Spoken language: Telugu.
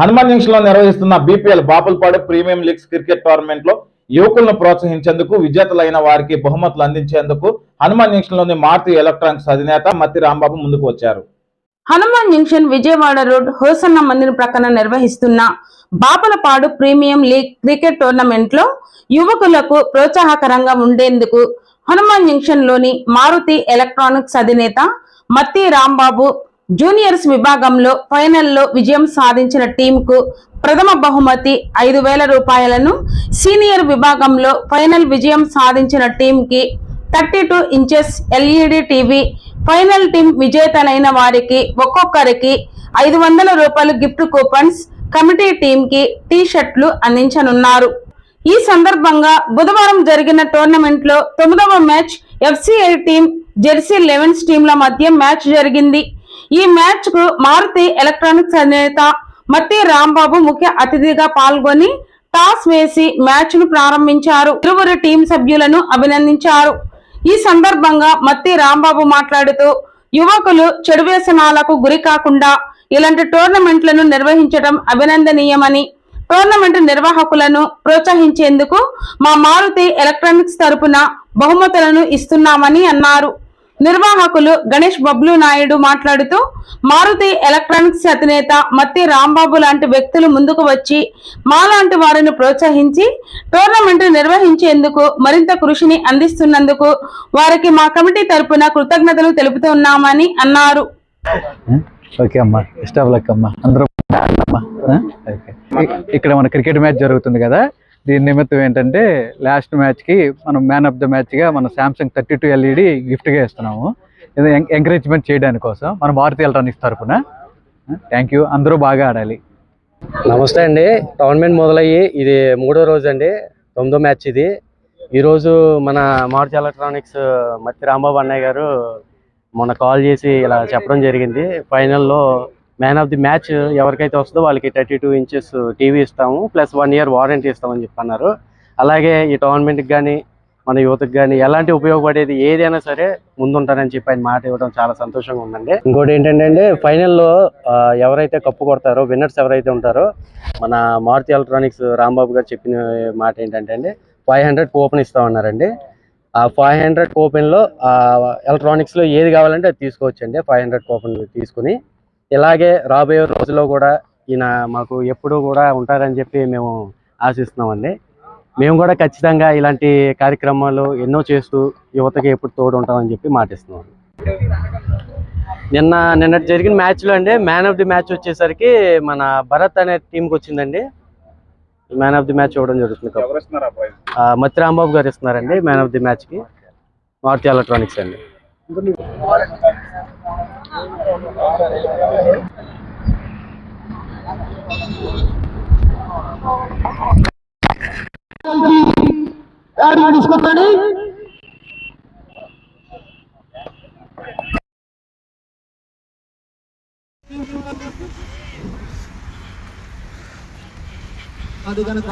హనుమాన్ జంక్షన్లో నిర్వహిస్తున్న BPL Bapulapadu premium leagues cricket టోర్నమెంట్లో యువకులను ప్రోత్సహించేందుకు విజేతలైన వారికి బహుమతులు అందించేందుకు హనుమాన్ జంక్షన్లోని మారుతి ఎలక్ట్రానిక్స్ అధినేత మత్తి రాంబాబు ముందుకు వచ్చారు. హనుమాన్ జంక్షన్ విజయవాడ రోడ్ హోసన్న మందిర్ ప్రక్కన నిర్వహిస్తున్న బాపలపాడు ప్రీమియం లీగ్ క్రికెట్ టోర్నమెంట్లో యువకులకు ప్రోత్సాహకరంగా ఉండేందుకు హనుమాన్ జంక్షన్లోని మారుతి ఎలక్ట్రానిక్స్ అధినేత మత్తి రాంబాబు జూనియర్స్ విభాగంలో ఫైనల్లో విజయం సాధించిన టీంకు ప్రథమ బహుమతి ఐదు వేల రూపాయలను. సీనియర్ విభాగంలో ఫైనల్ విజయం సాధించిన టీంకి thirty two inches LED TV. Final team విజేతలైన వారికి ఒక్కొక్కరికి ఐదు వందల రూపాయలు గిఫ్ట్ కూపన్స్ కమిటీ టీంకి టీ షర్ట్లు అందించనున్నారు. ఈ సందర్భంగా బుధవారం జరిగిన టోర్నమెంట్లో తొమ్మిదవ match FCI team jersey elevens టీంల మధ్య మ్యాచ్ జరిగింది. ఈ మ్యాచ్కు మారుతి ఎలక్ట్రానిక్స్ అధినేత మత్తి రాంబాబు ముఖ్య అతిథిగా పాల్గొని టాస్ వేసి మ్యాచ్ను ప్రారంభించారు. ఇరువురు టీం సభ్యులను అభినందించారు. ఈ సందర్భంగా మత్తి రాంబాబు మాట్లాడుతూ యువకులు చెడు వ్యసనాలకు గురి కాకుండా ఇలాంటి టోర్నమెంట్లను నిర్వహించడం అభినందనీయమని టోర్నమెంట్ నిర్వాహకులను ప్రోత్సహించేందుకు మా మారుతి ఎలక్ట్రానిక్స్ తరపున బహుమతులను ఇస్తున్నామని అన్నారు. నిర్వాహకులు గణేష్ బబ్లు నాయుడు మాట్లాడుతూ మారుతి ఎలక్ట్రానిక్స్ అధినేత మత్తి రాంబాబు లాంటి వ్యక్తులు ముందుకు వచ్చి మాలాంటి వారిని ప్రోత్సహించి టోర్నమెంట్ నిర్వహించేందుకు మరింత కృషిని అందిస్తున్నందుకు వారికి మా కమిటీ తరపున కృతజ్ఞతలు తెలుపుతున్నామని అన్నారు. ఓకే అమ్మా లక్ అమ్మా. అందరూ ఇక్కడ మన క్రికెట్ మ్యాచ్ జరుగుతుంది కదా? దీని నిమిత్తం ఏంటంటే లాస్ట్ మ్యాచ్కి మనం మ్యాన్ ఆఫ్ ద మ్యాచ్గా మన శాంసంగ్ థర్టీ టూ ఎల్ఈడి గిఫ్ట్గా ఇస్తున్నాము ఇది ఎంకరేజ్మెంట్ చేయడానికి కోసం. మన భారతీయ ఎలక్ట్రానిక్స్ తరఫున థ్యాంక్ యూ. అందరూ బాగా ఆడాలి. నమస్తే అండి. టోర్నమెంట్ మొదలయ్యి ఇది మూడో రోజు అండి. తొమ్మిదో మ్యాచ్ ఇది. ఈరోజు మన మారుతి ఎలక్ట్రానిక్స్ మత్తి రాంబాబు అన్నయ్య గారు మొన్న కాల్ చేసి ఇలా చెప్పడం జరిగింది. ఫైనల్లో మ్యాన్ ఆఫ్ ది మ్యాచ్ ఎవరికైతే వస్తుందో వాళ్ళకి థర్టీ టూ ఇంచెస్ టీవీ ఇస్తాము ప్లస్ వన్ ఇయర్ వారంటీ ఇస్తామని చెప్పన్నారు. అలాగే ఈ టోర్నమెంట్కి కానీ మన యువతకు కానీ ఎలాంటి ఉపయోగపడేది ఏదైనా సరే ముందుంటారని చెప్పి ఆయన మాట ఇవ్వడం చాలా సంతోషంగా ఉందండి. ఇంకోటి ఏంటంటే ఫైనల్లో ఎవరైతే కప్పు కొడతారో విన్నర్స్ ఎవరైతే ఉంటారో మన మారుతి ఎలక్ట్రానిక్స్ రాంబాబు గారు చెప్పిన మాట ఏంటంటే అండి ఫైవ్ హండ్రెడ్ కూపన్ ఇస్తామన్నారండి. ఆ ఫైవ్ హండ్రెడ్ కూపెన్లో ఎలక్ట్రానిక్స్లో ఏది కావాలంటే అది తీసుకోవచ్చండి ఫైవ్ హండ్రెడ్ కూపన్ తీసుకుని. ఇలాగే రాబోయే రోజుల్లో కూడా ఈయన మాకు ఎప్పుడూ కూడా ఉంటారని చెప్పి మేము ఆశిస్తున్నామండి. మేము కూడా ఖచ్చితంగా ఇలాంటి కార్యక్రమాలు ఎన్నో చేస్తూ యువతకి ఎప్పుడు తోడు ఉంటామని చెప్పి మాటిస్తున్నాం. నిన్న నిన్నటి జరిగిన మ్యాచ్లో అండి మ్యాన్ ఆఫ్ ది మ్యాచ్ వచ్చేసరికి మన భరత్ అనే టీంకి వచ్చిందండి. మ్యాన్ ఆఫ్ ది మ్యాచ్ ఇవ్వడం జరుగుతుంది కప్. మత్తి రాంబాబు గారు ఇస్తున్నారండి మ్యాన్ ఆఫ్ ది మ్యాచ్కి మారుతి ఎలక్ట్రానిక్స్ అండి. తీసుకోండి అది కనుక